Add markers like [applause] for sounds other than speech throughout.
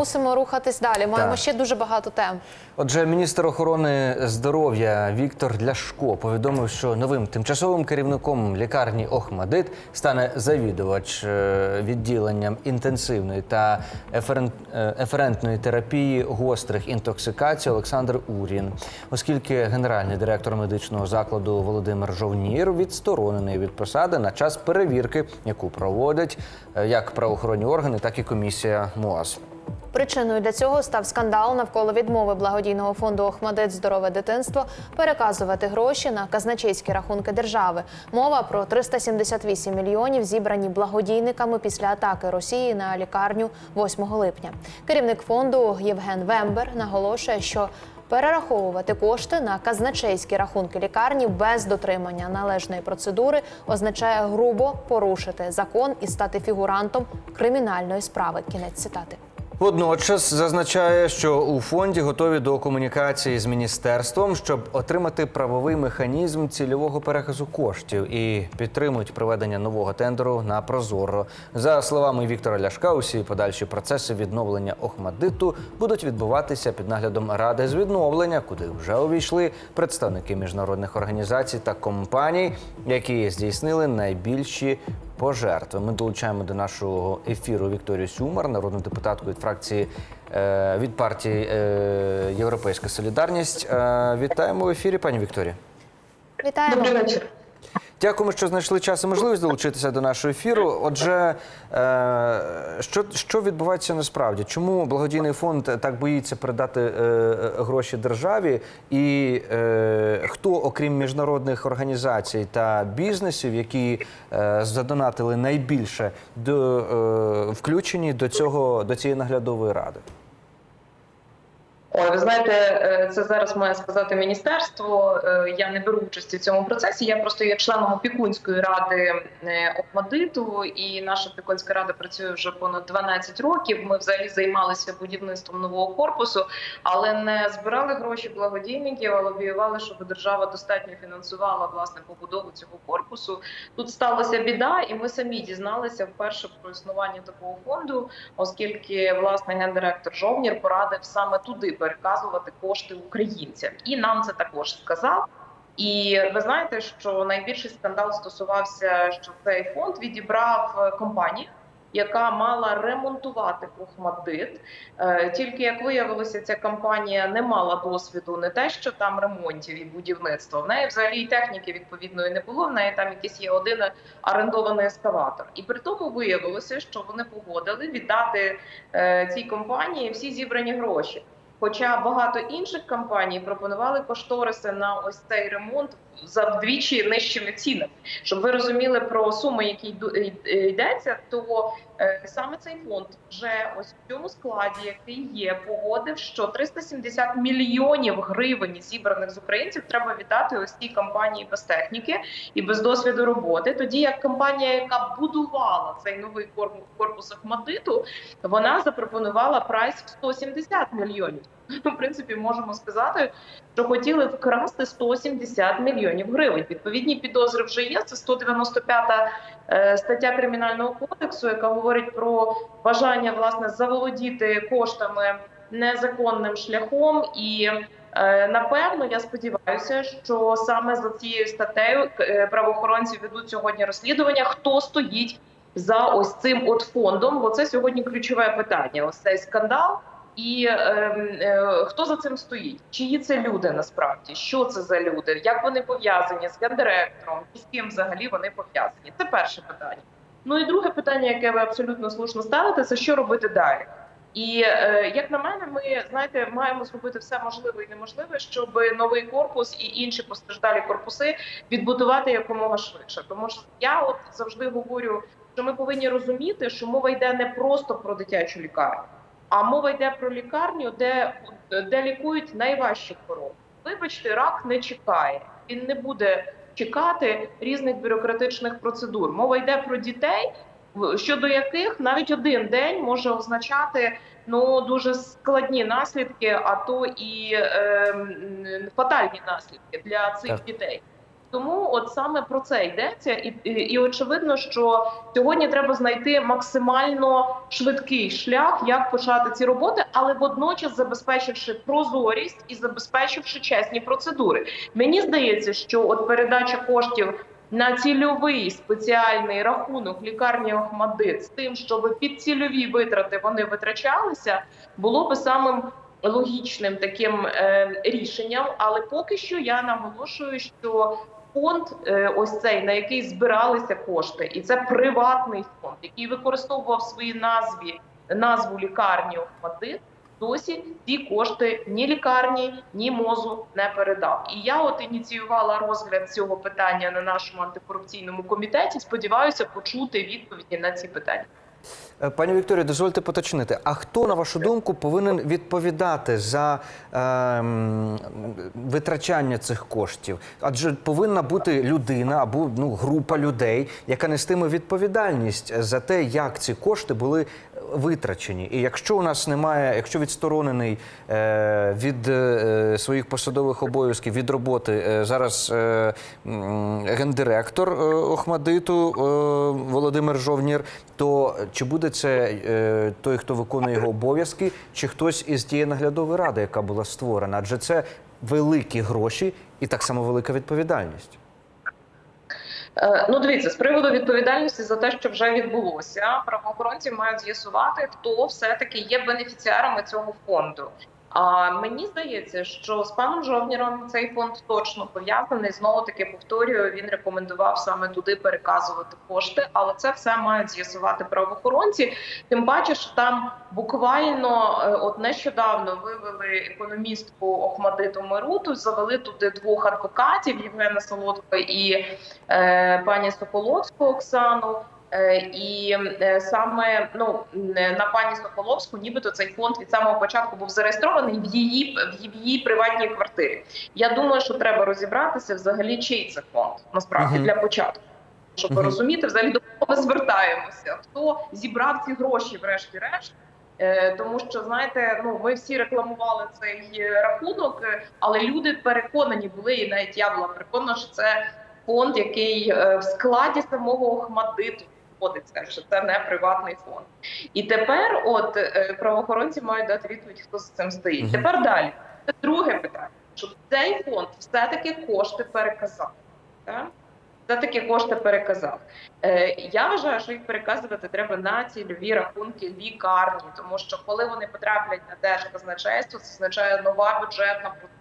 мусимо рухатись далі. Маємо Так. ще дуже багато тем. Отже, міністр охорони здоров'я Віктор Ляшко повідомив, що новим тимчасовим керівником лікарні Охмадит стане завідувач е, відділенням інтенсивної та е, еферентної терапії гострих інтоксикацій Олександр Урін, оскільки генеральний директор медичного закладу Володимир Жовнір відсторонений від посади на час перевірки, яку проводять е, як правоохоронні органи, так і комісія МОАС. Причиною для цього став скандал навколо відмови благодійного фонду Охмадит Здорове дитинство переказувати гроші на казначейські рахунки держави. Мова про 378 мільйонів, зібрані благодійниками після атаки Росії на лікарню 8 липня. Керівник фонду Євген Вембер наголошує, що Перераховувати кошти на казначейські рахунки лікарні без дотримання належної процедури означає грубо порушити закон і стати фігурантом кримінальної справи. Кінець цитати. Водночас зазначає, що у фонді готові до комунікації з міністерством, щоб отримати правовий механізм цільового переказу коштів і підтримують проведення нового тендеру на Прозоро. За словами Віктора Ляшка, усі подальші процеси відновлення Охмадиту будуть відбуватися під наглядом ради з відновлення, куди вже увійшли представники міжнародних організацій та компаній, які здійснили найбільші пожертви. Ми долучаємо до нашого ефіру Вікторію Сюмар, народну депутатку від фракції е, від партії е, Європейська Солідарність. Е, вітаємо в ефірі, пані Вікторія. Вітаємо. Добрий вечір. Дякуємо, що знайшли час і можливість долучитися до нашого ефіру. Отже, е, що, що відбувається насправді? Чому благодійний фонд так боїться передати е, гроші державі? І е, хто, окрім міжнародних організацій та бізнесів, які задонатили найбільше, до, включені до цього до цієї наглядової ради? Ой, ви знаєте, е, це зараз має сказати міністерство. Е, Я не беру участі в цьому процесі. Я просто є членом опікунської ради е, Охмадиту, і наша опікунська рада працює вже понад 12 років. Ми взагалі займалися будівництвом нового корпусу, але не збирали гроші благодійників, а лобіювали, щоб держава достатньо фінансувала власне побудову цього корпусу. Тут сталася біда, і ми самі дізналися вперше про існування такого фонду, оскільки власне гендиректор Жовнір порадив саме туди переказувати кошти українцям, і нам це також сказав. І ви знаєте, що найбільший скандал стосувався, що цей фонд відібрав е, компанію, яка мала ремонтувати Охмадит. Е, Тільки як виявилося, ця компанія не мала досвіду не те, що там ремонтів і будівництва. В неї взагалі і техніки відповідної не було. В неї там якийсь є один орендований ескаватор. І при тому виявилося, що вони погодили віддати е, цій компанії всі зібрані гроші. Хоча багато інших компаній пропонували кошториси на ось цей ремонт за вдвічі нижчими цінами. Щоб ви розуміли про суми, які йдеться, то е, саме цей фонд вже ось в цьому складі, який є, погодив, що 370 мільйонів гривень зібраних з українців треба віддати ось цій компанії без техніки і без досвіду роботи. Тоді як компанія, яка будувала цей новий корпус, Ахмадиту, вона запропонувала прайс в 170 мільйонів. [laughs] В принципі, можемо сказати, що хотіли вкрасти 170 мільйонів гривень. Відповідні підозри вже є. Це 195 е, стаття кримінального кодексу, яка говорить про бажання власне заволодіти коштами незаконним шляхом і. е, Напевно, я сподіваюся, що саме за цією статтею е, правоохоронці ведуть сьогодні розслідування, хто стоїть за ось цим от фондом, бо це сьогодні ключове питання. Ось цей скандал. І е, е, хто за цим стоїть? Чиї це люди насправді? Що це за люди? Як вони пов'язані з гендиректором? І з ким взагалі вони пов'язані? Це перше питання. Ну і друге питання, яке ви абсолютно слушно ставите, це що робити далі? І е, як на мене, ми знаєте, маємо зробити все можливе і неможливе, щоб новий корпус і інші постраждалі корпуси відбудувати якомога швидше. Тому що я от завжди говорю, що ми повинні розуміти, що мова йде не просто про дитячу лікарню, а мова йде про лікарню, де, де лікують найважчі хвороби. Вибачте, рак не чекає. Він не буде чекати різних бюрократичних процедур. Мова йде про дітей, щодо яких навіть один день може означати ну дуже складні наслідки, а то і ем, фатальні наслідки для цих Так. дітей. Тому от саме про це йдеться, і, і, і очевидно, що сьогодні треба знайти максимально швидкий шлях, як почати ці роботи, але водночас забезпечивши прозорість і забезпечивши чесні процедури. Мені здається, що от передача коштів на цільовий спеціальний рахунок лікарні Охмадит з тим, щоб під цільові витрати вони витрачалися, було би самим логічним таким е, рішенням. Але поки що я наголошую, що фонд, е, ось цей на який збиралися кошти, і це приватний фонд, який використовував в своїй назві назву лікарні Охмадит, досі ці кошти ні лікарні, ні мозу не передав. І я от ініціювала розгляд цього питання на нашому антикорупційному комітеті. Сподіваюся почути відповіді на ці питання. Е, Пані Вікторія, дозвольте поточнити. А хто, на вашу думку, повинен відповідати за ем, витрачання цих коштів? Адже повинна бути людина або ну, група людей, яка нестиме відповідальність за те, як ці кошти були витрачені. І якщо у нас немає, якщо відсторонений е, від е, своїх посадових обов'язків від роботи е, зараз гендиректор Охмадиту Володимир Жовнір, то чи буде це той, хто виконує його обов'язки, чи хтось із тієї наглядової ради, яка була створена? Адже це великі гроші і так само велика відповідальність. Е, Ну, дивіться, з приводу відповідальності за те, що вже відбулося, правоохоронці мають з'ясувати, хто все таки є бенефіціарами цього фонду. А мені здається, що з паном Жовніром цей фонд точно пов'язаний. Знову таки повторюю, він рекомендував саме туди переказувати кошти, але це все мають з'ясувати правоохоронці. Тим паче, що там буквально е, от нещодавно вивели економістку Охмадиту Меруту, завели туди двох адвокатів Євгена Солодко і е, пані Соколовську Оксану. Е, І е, саме ну е, на пані Соколовську, нібито цей фонд від самого початку був зареєстрований в її в її приватній квартирі. Я думаю, що треба розібратися взагалі, чий це фонд насправді Мгм. для початку. Щоб Мгм. розуміти, взагалі до кого ми звертаємося, хто зібрав ці гроші, врешті-решт. Тому що знаєте, ну ми всі рекламували цей рахунок, але люди переконані були, і навіть я була переконана, що це фонд, який в складі самого Охмадиту знаходиться, що це не приватний фонд. І тепер, от е, правоохоронці мають дати відповідь, хто за цим стоїть. Мгм. Тепер далі. Це друге питання, щоб цей фонд все-таки кошти переказав. Так? Все-таки кошти переказав. Е, я вважаю, що їх переказувати треба на цільові рахунки лікарні, тому що коли вони потраплять на держказначейство, це означає нова бюджетна процедура.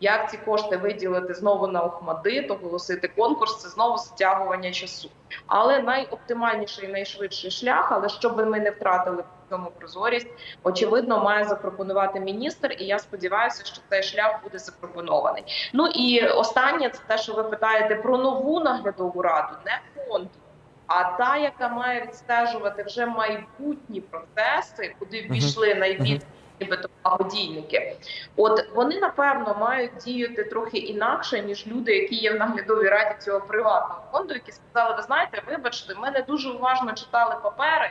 Як ці кошти виділити знову на Охмадит, оголосити конкурс, це знову затягування часу. Але найоптимальніший і найшвидший шлях, але щоб ми не втратили в цьому прозорість, очевидно, має запропонувати міністр. І я сподіваюся, що цей шлях буде запропонований. Ну і останнє це те, що ви питаєте про нову наглядову раду, не фонд. А та, яка має відстежувати вже майбутні процеси, куди ввійшли найбільші нібито благодійники, от вони напевно мають діяти трохи інакше ніж люди, які є в наглядовій раді цього приватного фонду, які сказали: ви знаєте, вибачте, ми не дуже уважно читали папери,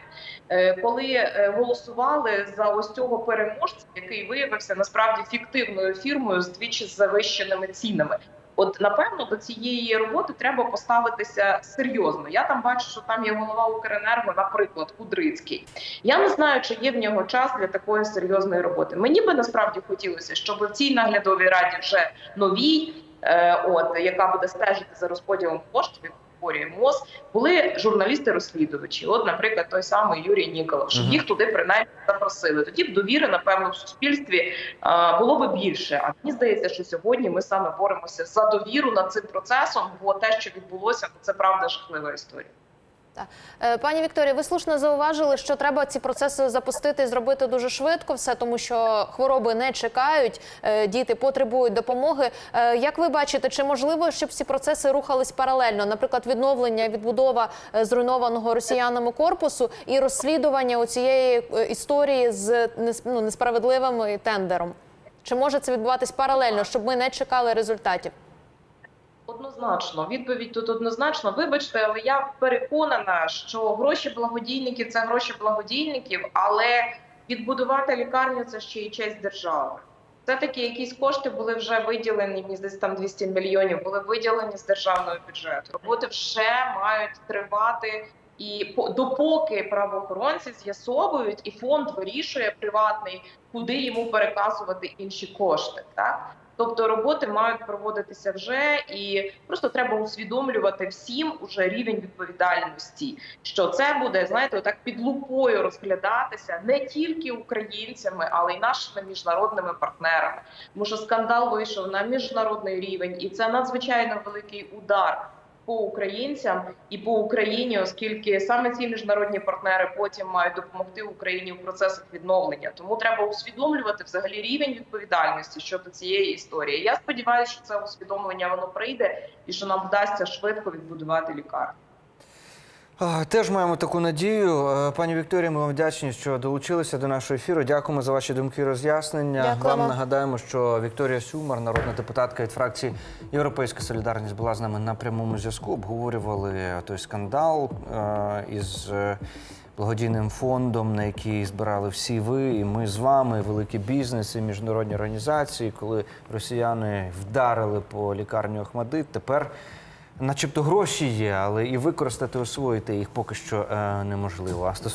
е, коли е, голосували за ось цього переможця, який виявився насправді фіктивною фірмою з двічі завищеними цінами. От напевно до цієї роботи треба поставитися серйозно. Я там бачу, що там є голова Укренерго, наприклад, Кудрицький. Я не знаю, чи є в нього час для такої серйозної роботи. Мені би насправді хотілося, щоб в цій наглядовій раді вже новій, е, от яка буде стежити за розподілом коштів. Говорить МОЗ, були журналісти-розслідувачі. От, наприклад, той самий Юрій Ніколов, щоб їх туди принаймні запросили. Тоді б довіри, напевно, в суспільстві було би більше. А мені здається, що сьогодні ми саме боремося за довіру над цим процесом, бо те, що відбулося, це правда жахлива історія. Е, Пані Вікторія, ви слушно зауважили, що треба ці процеси запустити і зробити дуже швидко, все тому, що хвороби не чекають, е, діти потребують допомоги. Е, Як ви бачите, чи можливо, щоб ці процеси рухались паралельно? Наприклад, відновлення, відбудова зруйнованого росіянами корпусу і розслідування цієї історії з ну, несправедливим тендером? Чи може це відбуватись паралельно, щоб ми не чекали результатів? Однозначно, відповідь тут однозначно. Вибачте, але я переконана, що гроші благодійників це гроші благодійників, але відбудувати лікарню це ще й честь держави. все-таки якісь кошти були вже виділені, здається, там 200 мільйонів були виділені з державного бюджету. Роботи вже мають тривати. І по- допоки правоохоронці з'ясовують, і фонд вирішує приватний, куди йому переказувати інші кошти. Так тобто роботи мають проводитися вже, і просто треба усвідомлювати всім уже рівень відповідальності, що це буде знаєте, так під лупою розглядатися не тільки українцями, але й нашими міжнародними партнерами. Тому що скандал вийшов на міжнародний рівень, і це надзвичайно великий удар по українцям і по Україні, оскільки саме ці міжнародні партнери потім мають допомогти Україні в процесах відновлення. Тому треба усвідомлювати взагалі рівень відповідальності щодо цієї історії. Я сподіваюся, що це усвідомлення воно прийде і що нам вдасться швидко відбудувати лікарню. Теж маємо таку надію. Е, Пані Вікторія, ми вам вдячні, що долучилися до нашого ефіру. Дякуємо за ваші думки і роз'яснення. Дякуємо. Вам нагадаємо, що Вікторія Сюмар, народна депутатка від фракції Європейська Солідарність, була з нами на прямому зв'язку. Обговорювали той скандал е, із. е, Благодійним фондом, на який збирали всі ви, і ми з вами, великий бізнес і міжнародні організації, коли росіяни вдарили по лікарні Охмадит, тепер Начебто гроші є, але і використати, освоїти їх поки що е, неможливо. А стосовно